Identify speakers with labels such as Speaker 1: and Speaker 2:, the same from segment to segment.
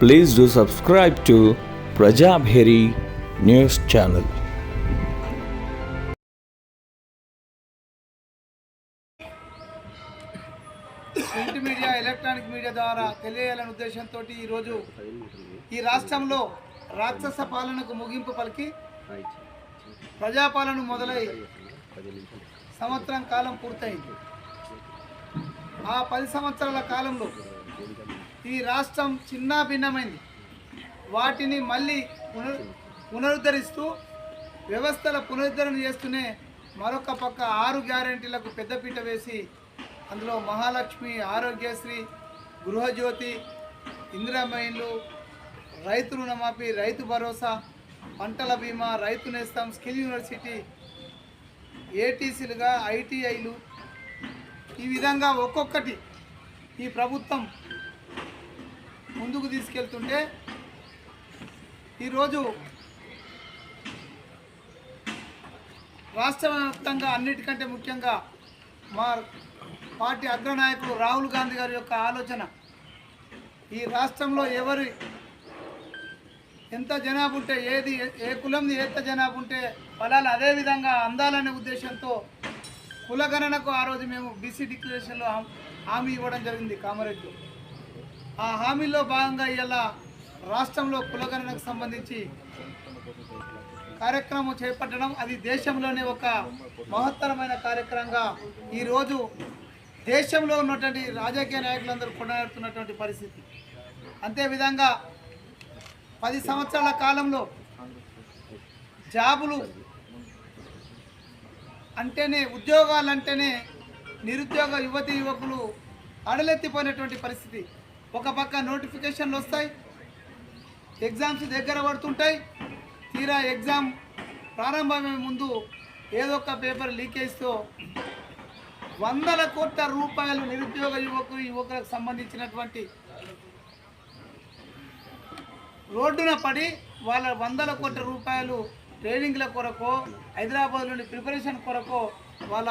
Speaker 1: Please do subscribe to Prajabheri news channel.
Speaker 2: Print media electronic media ద్వారా తెలియాలనే ఉద్దేశంతో ఈరోజు ఈ రాష్ట్రంలో రాక్షస పాలనకు ముగింపు పలికి ప్రజాపాలన మొదలై సంవత్సరం కాలం పూర్తయింది. ఆ పది సంవత్సరాల కాలంలో ఈ రాష్ట్రం చిన్న భిన్నమైంది. వాటిని మళ్ళీ పునరు పునరుద్ధరిస్తూ వ్యవస్థల పునరుద్ధరణ చేస్తూనే మరొక పక్క ఆరు గ్యారంటీలకు పెద్దపీట వేసి అందులో మహాలక్ష్మి ఆరోగ్యశ్రీ గృహజ్యోతి ఇందిరామైన్లు రైతు రుణమాఫీ రైతు భరోసా పంటల బీమా రైతు నేస్తం స్కిల్ యూనివర్సిటీ ఏటీసీలుగా ఐటీఐలు. ఈ విధంగా ఒక్కొక్కటి ఈ ప్రభుత్వం ముందుకు తీసుకెళ్తుంటే ఈరోజు రాష్ట్ర వ్యాప్తంగా అన్నిటికంటే ముఖ్యంగా మా పార్టీ అగ్రనాయకుడు రాహుల్ గాంధీ గారి యొక్క ఆలోచన ఈ రాష్ట్రంలో ఎవరి ఎంత జనాభా ఉంటే ఏది ఏ కులంది ఎంత జనాభా ఉంటే ఫలాలు అదే విధంగా అందాలనే ఉద్దేశంతో కులగణనకు ఆ రోజు మేము బీసీ డిక్లరేషన్లో హామీ- హామీ ఇవ్వడం జరిగింది కామారెడ్డిలో. ఆ హామీలో భాగంగా ఇలా రాష్ట్రంలో కులగణనకు సంబంధించి కార్యక్రమం చేపట్టడం అది దేశంలోనే ఒక మహత్తరమైన కార్యక్రమంగా ఈరోజు దేశంలో ఉన్నటువంటి రాజకీయ నాయకులందరూ కొనసాడుతున్నటువంటి పరిస్థితి. అంతేవిధంగా పది సంవత్సరాల కాలంలో జాబులు అంటేనే ఉద్యోగాలు అంటేనే నిరుద్యోగ యువతి యువకులు అడలెత్తిపోయినటువంటి పరిస్థితి. ఒక పక్క నోటిఫికేషన్లు వస్తాయి ఎగ్జామ్స్ దగ్గర పడుతుంటాయి తీరా ఎగ్జామ్ ప్రారంభమే ముందు ఏదో ఒక పేపర్ లీకేజ్తో వందల కోట్ల రూపాయలు నిరుద్యోగ యువకులు యువకులకు సంబంధించినటువంటి రోడ్డున పడి వాళ్ళ వందల కోట్ల రూపాయలు ట్రైనింగ్ల కొరకో హైదరాబాద్ నుండి ప్రిపరేషన్ కొరకో వాళ్ళ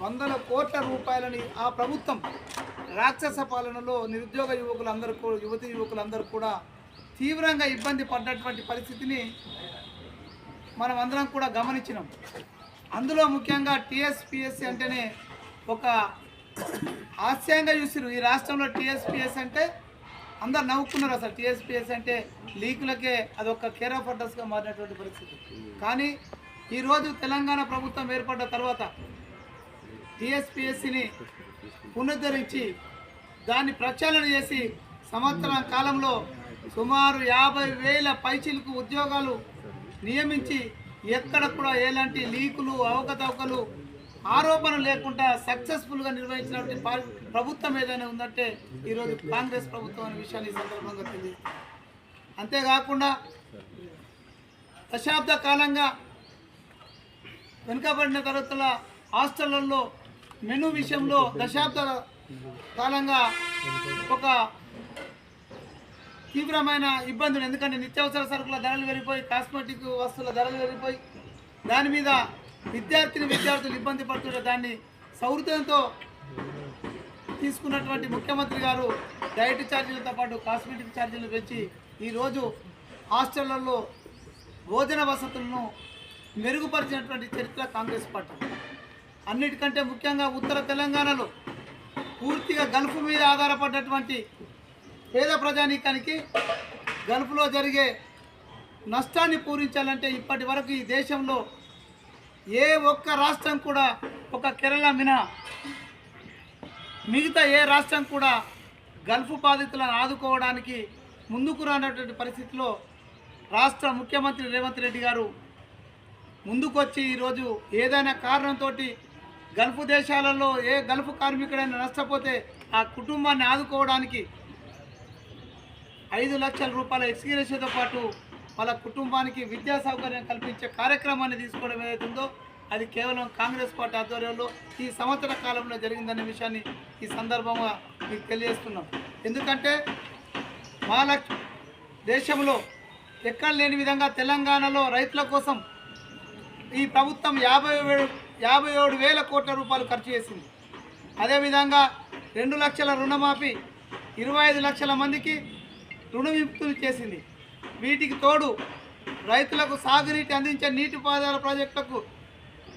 Speaker 2: వందల కోట్ల రూపాయలని ఆ ప్రభుత్వం రాక్షస పాలనలో నిరుద్యోగ యువకులందరూ యువతి యువకులందరూ కూడా తీవ్రంగా ఇబ్బంది పడ్డటువంటి పరిస్థితిని మనం అందరం కూడా గమనించినాం. అందులో ముఖ్యంగా టీఎస్పిఎస్సి అంటేనే ఒక హాస్యంగా చూసిరు ఈ రాష్ట్రంలో టీఎస్పిఎస్ అంటే అందరు నవ్వుకున్నారు అసలు. టీఎస్పిఎస్ అంటే లీకులకే అదొక కేర్ ఆఫ్ అడ్రస్గా మారినటువంటి పరిస్థితి. కానీ ఈరోజు తెలంగాణ ప్రభుత్వం ఏర్పడ్డ తర్వాత టీఎస్పిఎస్సిని పునరుద్ధరించి దాన్ని ప్రక్షాళన చేసి సంవత్సరం కాలంలో సుమారు యాభై వేల పైచిలకు ఉద్యోగాలు నియమించి ఎక్కడ కూడా ఎలాంటి లీకులు అవకతవకలు ఆరోపణ లేకుండా సక్సెస్ఫుల్గా నిర్వహించినటువంటి ప్రభుత్వం ఏదైనా ఉందంటే ఈరోజు కాంగ్రెస్ ప్రభుత్వం అనే విషయాన్ని సందర్భంగా తెలియదు అంతేకాకుండా దశాబ్ద కాలంగా వెనుకబడిన తరగతుల హాస్టళ్ళలో మెను విషయంలో దశాబ్దాల కాలంగా ఒక తీవ్రమైన ఇబ్బందులు. ఎందుకంటే నిత్యావసర సరుకుల ధరలు పెరిగిపోయి కాస్మెటిక్ వస్తువుల ధరలు పెరిగిపోయి దాని మీద విద్యార్థిని విద్యార్థులు ఇబ్బంది పడుతుంటే దాన్ని సౌహృదంతో తీసుకున్నటువంటి ముఖ్యమంత్రి గారు డైట్ ఛార్జీలతో పాటు కాస్మెటిక్ ఛార్జీలు పెంచి ఈరోజు హాస్టళ్ళలో భోజన వసతులను మెరుగుపరిచినటువంటి చరిత్ర కాంగ్రెస్ పార్టీ. అన్నిటికంటే ముఖ్యంగా ఉత్తర తెలంగాణలో పూర్తిగా గల్ఫ్ మీద ఆధారపడ్డటువంటి పేద ప్రజానీకానికి గల్ఫ్లో జరిగే నష్టాన్ని పూరించాలంటే ఇప్పటి వరకు ఈ దేశంలో ఏ ఒక్క రాష్ట్రం కూడా ఒక కేరళ మినహా మిగతా ఏ రాష్ట్రం కూడా గల్ఫ్ బాధితులను ఆదుకోవడానికి ముందుకు రానటువంటి పరిస్థితిలో రాష్ట్ర ముఖ్యమంత్రి రేవంత్ రెడ్డి గారు ముందుకొచ్చి ఈరోజు ఏదైనా కారణంతో గల్ఫ్ దేశాలలో ఏ గల్ఫ్ కార్మికుడైనా నష్టపోతే ఆ కుటుంబాన్ని ఆదుకోవడానికి ఐదు లక్షల రూపాయల ఎక్స్గ్రేషన్తో పాటు వాళ్ళ కుటుంబానికి విద్యా సౌకర్యం కల్పించే కార్యక్రమాన్ని తీసుకోవడం ఏదైతుందో అది కేవలం కాంగ్రెస్ పార్టీ ఆధ్వర్యంలో ఈ సంవత్సర కాలంలో జరిగిందనే విషయాన్ని ఈ సందర్భంగా మీకు తెలియజేస్తున్నాం. ఎందుకంటే మహాలక్ష్మి దేశంలో ఎక్కడ లేని విధంగా తెలంగాణలో రైతుల కోసం ఈ ప్రభుత్వం యాభై వేలు యాభై ఏడు వేల కోట్ల రూపాయలు ఖర్చు చేసింది. అదేవిధంగా రెండు లక్షల రుణమాఫీ ఇరవై ఐదు లక్షల మందికి రుణ విముక్తులు చేసింది. వీటికి తోడు రైతులకు సాగునీటి అందించే నీటిపారుదల ప్రాజెక్టులకు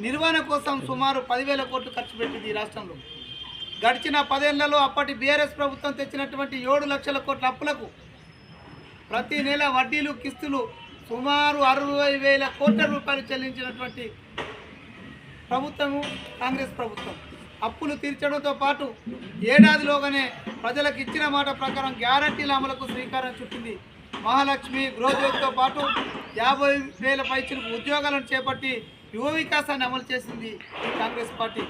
Speaker 2: నిర్వహణ కోసం సుమారు పదివేల కోట్లు ఖర్చు పెట్టింది ఈ రాష్ట్రంలో. గడిచిన పదేళ్ళలో అప్పటి బీఆర్ఎస్ ప్రభుత్వం తెచ్చినటువంటి ఏడు లక్షల కోట్ల అప్పులకు ప్రతి నెల వడ్డీలు కిస్తులు సుమారు అరవై వేల కోట్ల రూపాయలు చెల్లించినటువంటి ప్రభుత్వము కాంగ్రెస్ ప్రభుత్వం. అప్పులు తీర్చడంతో పాటు ఏడాదిలోగానే ప్రజలకు ఇచ్చిన మాట ప్రకారం గ్యారంటీల అమలుకు శ్రీకారం చుట్టింది. మహాలక్ష్మి గృహజ్యోతితో పాటు యాభై వేల పైచులకు ఉద్యోగాలను చేపట్టి యువ వికాసాన్ని అమలు చేసింది కాంగ్రెస్ పార్టీ.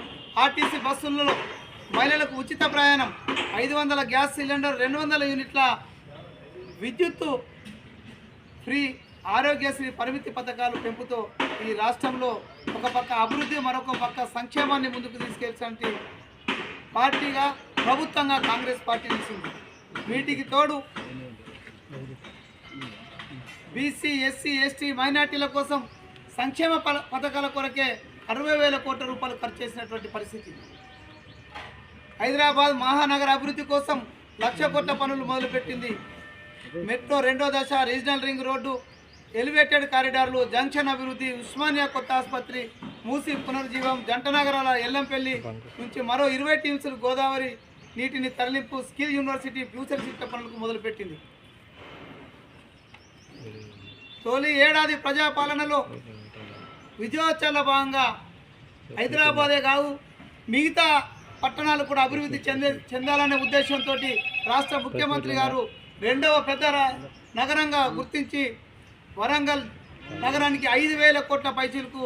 Speaker 2: ఆర్టీసీ బస్సులలో మహిళలకు ఉచిత ప్రయాణం ఐదు వందల గ్యాస్ సిలిండర్ రెండు వందల యూనిట్ల విద్యుత్తు ఫ్రీ ఆరోగ్యశ్రీ పరిమితి పథకాలు పెంపుతో ఈ రాష్ట్రంలో ఒక పక్క అభివృద్ధి మరొక పక్క సంక్షేమాన్ని ముందుకు తీసుకెళ్ళాలంటే పార్టీగా ప్రభుత్వంగా కాంగ్రెస్ పార్టీ నిలిచింది. వీటికి తోడు బీసీ ఎస్సీ ఎస్టీ మైనార్టీల కోసం సంక్షేమ పథకాల కొరకే అరవై వేల కోట్ల రూపాయలు ఖర్చు చేసినటువంటి పరిస్థితి. హైదరాబాద్ మహానగర అభివృద్ధి కోసం లక్ష కోట్ల పనులు మొదలుపెట్టింది. మెట్రో రెండో దశ రీజనల్ రింగ్ రోడ్డు ఎలివేటెడ్ కారిడార్లు జంక్షన్ అభివృద్ధి ఉస్మానియా కొత్త ఆసుపత్రి మూసి పునరుజీవం జంట నగరాల ఎల్లంపల్లి నుంచి మరో ఇరవై టీమ్స్ గోదావరి నీటిని తరలింపు స్కిల్ యూనివర్సిటీ ఫ్యూచర్ శిక్ష పనులకు మొదలుపెట్టింది. తొలి ఏడాది ప్రజాపాలనలో విజయోత్సవాల భాగంగా హైదరాబాదే కాదు మిగతా పట్టణాలు కూడా అభివృద్ధి చెందే చెందాలనే ఉద్దేశంతో రాష్ట్ర ముఖ్యమంత్రి గారు రెండవ పెద్ద నగరంగా గుర్తించి వరంగల్ నగరానికి ఐదు వేల కోట్ల పైసలకు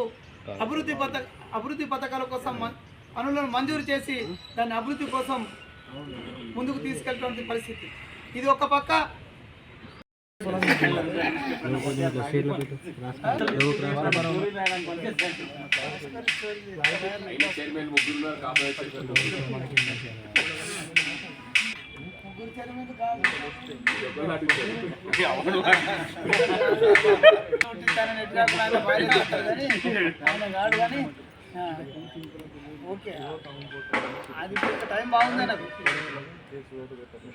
Speaker 2: అభివృద్ధి పథక అభివృద్ధి పథకాల కోసం మ- పనులను మంజూరు చేసి దాన్ని అభివృద్ధి కోసం ముందుకు తీసుకెళ్ళటువంటి పరిస్థితి. ఇది ఒక పక్క ముగ్గురు ఓకే అది టైం బాగుంది నాకు ఫస్ట్ అయిపోతుంది.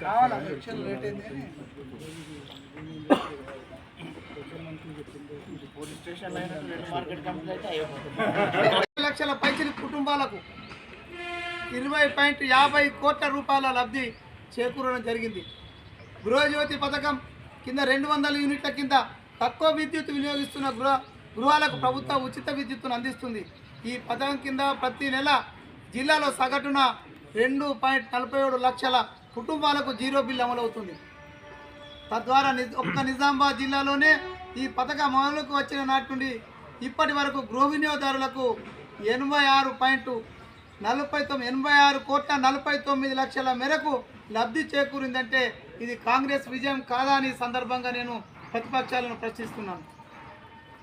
Speaker 2: కావాలా లేట్ అయింది లక్షల పైసలు కుటుంబాలకు ఇరవై పాయింట్ యాభై కోట్ల రూపాయల లబ్ధి చేకూరడం జరిగింది. గృహజ్యోతి పథకం కింద రెండు వందల యూనిట్ల కింద తక్కువ విద్యుత్ వినియోగిస్తున్న గృహ గృహాలకు ప్రభుత్వం ఉచిత విద్యుత్తును అందిస్తుంది. ఈ పథకం కింద ప్రతి నెల జిల్లాలో సగటున రెండు పాయింట్ నలభై ఏడు లక్షల కుటుంబాలకు జీరో బిల్ అమలవుతుంది. తద్వారా ఒక్క నిజామాబాద్ జిల్లాలోనే ఈ పథకం అమలుకు వచ్చిన నాటి నుండి ఇప్పటి వరకు గృహ వినియోగదారులకు ఎనభై ఆరు పాయింట్ నలభై తొమ్మిది ఎనభై ఆరు కోట్ల నలభై తొమ్మిది లక్షల మేరకు లబ్ధి చేకూరిందంటే ఇది కాంగ్రెస్ విజయం కాదా అని సందర్భంగా నేను ప్రతిపక్షాలను ప్రశ్నిస్తున్నాను.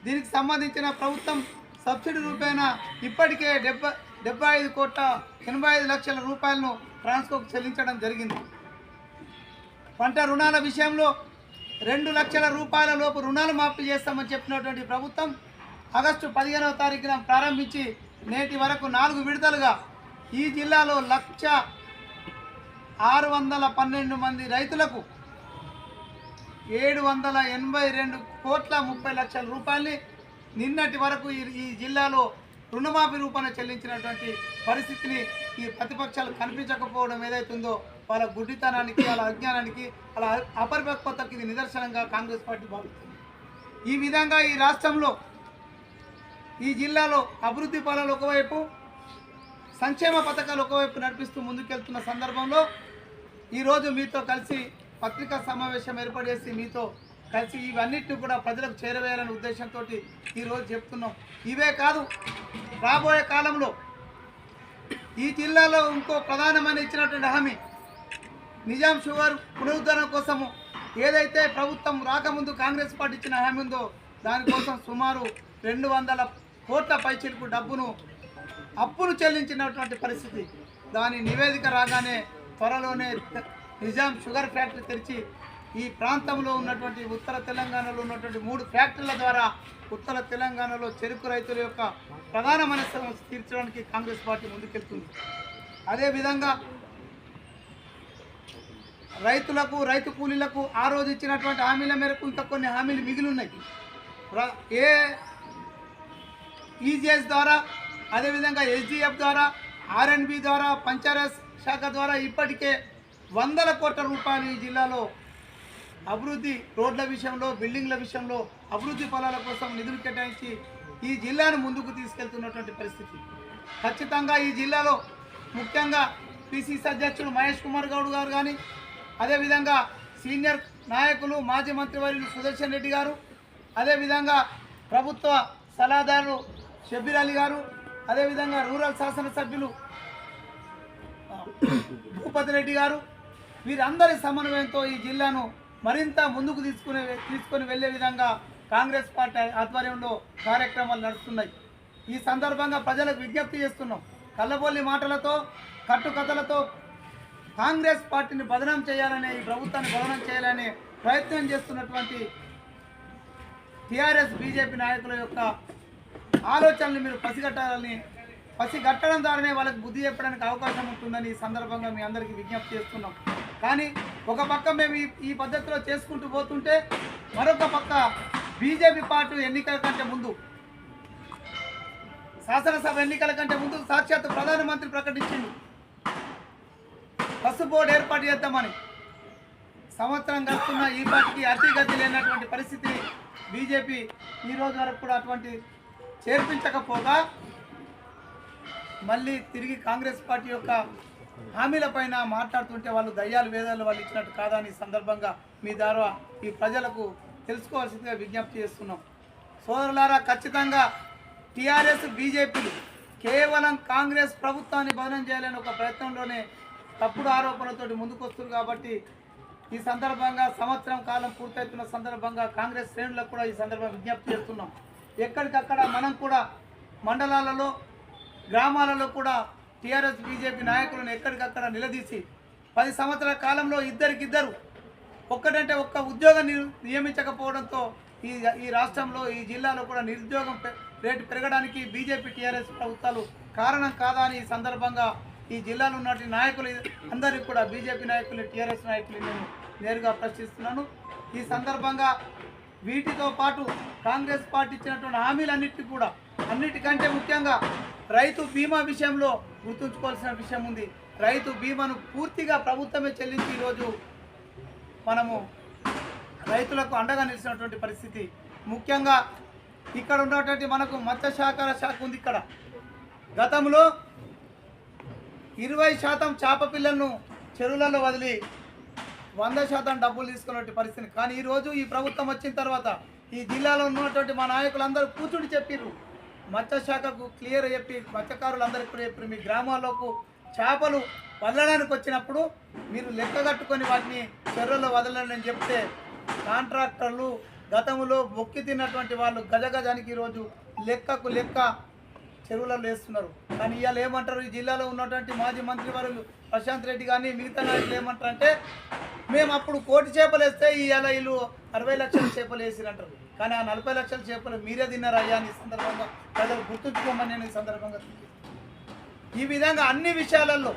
Speaker 2: దీనికి సంబంధించిన ప్రభుత్వం సబ్సిడీ రూపేణ ఇప్పటికే డెబ్బై డెబ్బై ఐదు కోట్ల ఎనభై ఐదు లక్షల రూపాయలను ట్రాన్స్కోకు చెల్లించడం జరిగింది. పంట రుణాల విషయంలో రెండు లక్షల రూపాయల లోపు రుణాలు మాఫీ చేస్తామని చెప్పినటువంటి ప్రభుత్వం ఆగస్టు పదిహేనవ తారీఖున ప్రారంభించి నేటి వరకు నాలుగు విడతలుగా ఈ జిల్లాలో లక్ష ఆరు వందల పన్నెండు మంది రైతులకు ఏడు వందల ఎనభై రెండు కోట్ల ముప్పై లక్షల రూపాయల్ని నిన్నటి వరకు ఈ జిల్లాలో రుణమాఫీ రూపాన చెల్లించినటువంటి పరిస్థితిని ఈ ప్రతిపక్షాలు కనిపించకపోవడం ఏదైతుందో వాళ్ళ గుడ్డితనానికి వాళ్ళ అజ్ఞానానికి వాళ్ళ అపరిపక్వతకి ఇది నిదర్శనంగా కాంగ్రెస్ పార్టీ భావిస్తుంది. ఈ విధంగా ఈ రాష్ట్రంలో ఈ జిల్లాలో అభివృద్ధి పనులు ఒకవైపు సంక్షేమ పథకాలు ఒకవైపు నడిపిస్తూ ముందుకెళ్తున్న సందర్భంలో ఈరోజు మీతో కలిసి పత్రికా సమావేశం ఏర్పాటు చేసి మీతో కలిసి ఇవన్నిటిని కూడా ప్రజలకు చేరవేయాలనే ఉద్దేశంతో ఈరోజు చెప్తున్నాం. ఇవే కాదు రాబోయే కాలంలో ఈ జిల్లాలో ఇంకో ప్రధానమైన ఇచ్చినటువంటి హామీ నిజాం షుగర్ పునరుద్ధరణ కోసము ఏదైతే ప్రభుత్వం రాకముందు కాంగ్రెస్ పార్టీ ఇచ్చిన హామీ ఉందో దానికోసం సుమారు రెండు వందల కోట్ల పైచిలకు డబ్బును అప్పును చెల్లించినటువంటి పరిస్థితి. దాని నివేదిక రాగానే త్వరలోనే నిజాం షుగర్ ఫ్యాక్టరీ తెరిచి ఈ ప్రాంతంలో ఉన్నటువంటి ఉత్తర తెలంగాణలో ఉన్నటువంటి మూడు ఫ్యాక్టరీల ద్వారా ఉత్తర తెలంగాణలో చెరుకు రైతుల యొక్క ప్రధానమైన సమస్య తీర్చడానికి కాంగ్రెస్ పార్టీ ముందుకెళ్తుంది. అదేవిధంగా రైతులకు రైతు కూలీలకు ఆ రోజు ఇచ్చినటువంటి హామీల మేరకు ఇంకా కొన్ని హామీలు మిగిలి ఉన్నాయి ఏ ఈజీఎస్ ద్వారా అదేవిధంగా ఎస్డిఎఫ్ ద్వారా ఆర్ఎన్బి ద్వారా పంచాయత్ శాఖ ద్వారా ఇప్పటికే వందల కోట్ల రూపాయలు ఈ జిల్లాలో అభివృద్ధి రోడ్ల విషయంలో బిల్డింగ్ల విషయంలో అభివృద్ధి ఫలాల కోసం నిధులు కేటాయించి ఈ జిల్లాను ముందుకు తీసుకెళ్తున్నటువంటి పరిస్థితి. ఖచ్చితంగా ఈ జిల్లాలో ముఖ్యంగా పిసిసి అధ్యక్షుడు మహేష్ కుమార్ గౌడ్ గారు కానీ అదేవిధంగా సీనియర్ నాయకులు మాజీ మంత్రివర్యులు సుదర్శన్ రెడ్డి గారు అదేవిధంగా ప్రభుత్వ సలహాదారులు షబ్బీర్ అలీ గారు అదేవిధంగా రూరల్ శాసనసభ్యులు భూపతి రెడ్డి గారు వీరందరి సమన్వయంతో ఈ జిల్లాను మరింత ముందుకు తీసుకునే తీసుకొని వెళ్ళే విధంగా కాంగ్రెస్ పార్టీ ఆధ్వర్యంలో కార్యక్రమాలు నడుస్తున్నాయి. ఈ సందర్భంగా ప్రజలకు విజ్ఞప్తి చేస్తున్నాం. కళ్ళబొల్లి మాటలతో కట్టుకథలతో కాంగ్రెస్ పార్టీని బదనాం చేయాలనే ఈ ప్రభుత్వాన్ని బదనాం చేయాలనే ప్రయత్నం చేస్తున్నటువంటి టీఆర్ఎస్ బీజేపీ నాయకుల యొక్క ఆలోచనలు మీరు పసిగట్టాలని పసిగట్టడం ద్వారానే వాళ్ళకి బుద్ధి చెప్పడానికి అవకాశం ఉంటుందని ఈ సందర్భంగా మీ అందరికీ విజ్ఞప్తి చేస్తున్నాం. కానీ ఒక పక్క మేము ఈ ఈ పద్ధతిలో చేసుకుంటూ పోతుంటే మరొక పక్క బీజేపీ పార్టీ ఎన్నికల కంటే ముందు శాసనసభ ఎన్నికల కంటే ముందు సాక్షాత్ ప్రధానమంత్రి ప్రకటించింది. బస్సు బోర్డు ఏర్పాటు చేద్దామని. సంవత్సరం గడుస్తున్న ఈ పార్టీకి అతిగతి లేనటువంటి పరిస్థితి బీజేపీ ఈ రోజు వరకు కూడా అటువంటి చేర్పించకపోగా మళ్ళీ తిరిగి కాంగ్రెస్ పార్టీ యొక్క హామీలపైన మాట్లాడుతుంటే వాళ్ళు దయ్యాలు వేదాలు వాళ్ళు ఇచ్చినట్టు కాదని ఈ సందర్భంగా మీ ద్వారా ఈ ప్రజలకు తెలుసుకోవాల్సిందిగా విజ్ఞప్తి చేస్తున్నాం. సోదరులారా ఖచ్చితంగా టీఆర్ఎస్ బీజేపీలు కేవలం కాంగ్రెస్ ప్రభుత్వాన్ని బదనం చేయాలని ఒక ప్రయత్నంలోనే తప్పుడు ఆరోపణలతోటి ముందుకొస్తున్నారు కాబట్టి ఈ సందర్భంగా సంవత్సరం కాలం పూర్తవుతున్న సందర్భంగా కాంగ్రెస్ శ్రేణులకు కూడా ఈ సందర్భంగా విజ్ఞప్తి చేస్తున్నాం. ఎక్కడికక్కడ మనం కూడా మండలాలలో గ్రామాలలో కూడా టీఆర్ఎస్ బీజేపీ నాయకులను ఎక్కడికక్కడ నిలదీసి పది సంవత్సరాల కాలంలో ఇద్దరికిద్దరు ఒక్కటంటే ఒక్క ఉద్యోగం నియమించకపోవడంతో ఈ ఈ రాష్ట్రంలో ఈ జిల్లాలో కూడా నిరుద్యోగం రేటు పెరగడానికి బీజేపీ టీఆర్ఎస్ ప్రభుత్వాలు కారణం కాదా అని ఈ సందర్భంగా ఈ జిల్లాలో ఉన్నటువంటి నాయకులు అందరికీ కూడా బీజేపీ నాయకులు టీఆర్ఎస్ నాయకులు నేను నేరుగా ప్రశ్నిస్తున్నాను. ఈ సందర్భంగా వీటితో పాటు కాంగ్రెస్ పార్టీ ఇచ్చినటువంటి హామీలన్నిటికీ కూడా అన్నిటికంటే ముఖ్యంగా రైతు బీమా విషయంలో గుర్తుంచుకోవాల్సిన విషయం ఉంది. రైతు బీమాను పూర్తిగా ప్రభుత్వమే చెల్లించి ఈరోజు మనము రైతులకు అండగా నిలిచినటువంటి పరిస్థితి. ముఖ్యంగా ఇక్కడ ఉన్నటువంటి మనకు మత్స్య శాఖ శాఖ ఉంది ఇక్కడ. గతంలో ఇరవై శాతం చేప పిల్లలను చెరువులలో వదిలి వంద శాతం డబ్బులు తీసుకున్నటువంటి పరిస్థితి. కానీ ఈరోజు ఈ ప్రభుత్వం వచ్చిన తర్వాత ఈ జిల్లాలో ఉన్నటువంటి మా నాయకులందరూ కూర్చుని చెప్పిర్రు. మత్స్య శాఖకు క్లియర్ చెప్పి మత్స్యకారులందరికీ కూడా చెప్పి మీ గ్రామాలకు చేపలు వదలడానికి వచ్చినప్పుడు మీరు లెక్క కట్టుకొని వాటిని చెరువులో వదలని చెప్తే కాంట్రాక్టర్లు గతంలో బొక్కి తిన్నటువంటి వాళ్ళు గజగజానికి ఈరోజు లెక్కకు లెక్క చెరువులలో వేస్తున్నారు. కానీ ఇవాళ ఏమంటారు? ఈ జిల్లాలో ఉన్నటువంటి మాజీ మంత్రి వారు ప్రశాంత్ రెడ్డి కానీ మిగతా నాయకులు ఏమంటారు అంటే మేము అప్పుడు కోటి చేపలు వేస్తే ఇవాళ వీళ్ళు అరవై లక్షల చేపలు వేసిరంటారు. కానీ ఆ నలభై లక్షల చేపలు మీరే తిన్నారు అయ్యా? అని సందర్భంగా ప్రజలు గుర్తుంచుకోమని నేను ఈ సందర్భంగా ఈ విధంగా అన్ని విషయాలలో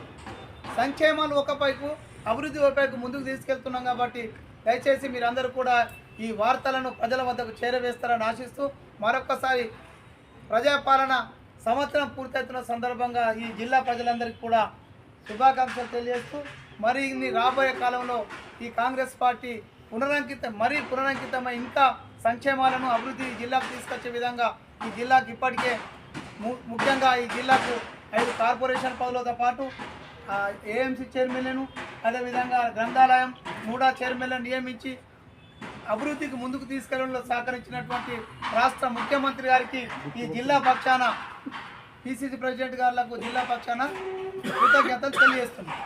Speaker 2: సంక్షేమాలు ఒక పైపు అభివృద్ధి ఒక పైపు ముందుకు తీసుకెళ్తున్నాం కాబట్టి దయచేసి మీరందరూ కూడా ఈ వార్తలను ప్రజల వద్దకు చేరవేస్తారని ఆశిస్తూ మరొక్కసారి ప్రజాపాలన సంవత్సరం పూర్తవుతున్న సందర్భంగా ఈ జిల్లా ప్రజలందరికీ కూడా శుభాకాంక్షలు తెలియజేస్తూ మరి ఇన్ని రాబోయే కాలంలో ఈ కాంగ్రెస్ పార్టీ పునరంకిత మరీ పునరంకితమై ఇంకా సంక్షేమాలను అభివృద్ధి జిల్లాకు తీసుకొచ్చే విధంగా ఈ జిల్లాకు ఇప్పటికే ము- ముఖ్యంగా ఈ జిల్లాకు ఐదు కార్పొరేషన్ పదవులతో పాటు ఏఎంసీ చైర్మన్లను అదేవిధంగా గ్రంథాలయం మూడా చైర్మన్లను నియమించి అభివృద్ధికి ముందుకు తీసుకెళ్ళడంలో సహకరించినటువంటి రాష్ట్ర ముఖ్యమంత్రి గారికి ఈ జిల్లా పక్షాన పిసిసి ప్రెసిడెంట్ గారులకు జిల్లా పక్షాన కృతజ్ఞతలు తెలియజేస్తున్నాం.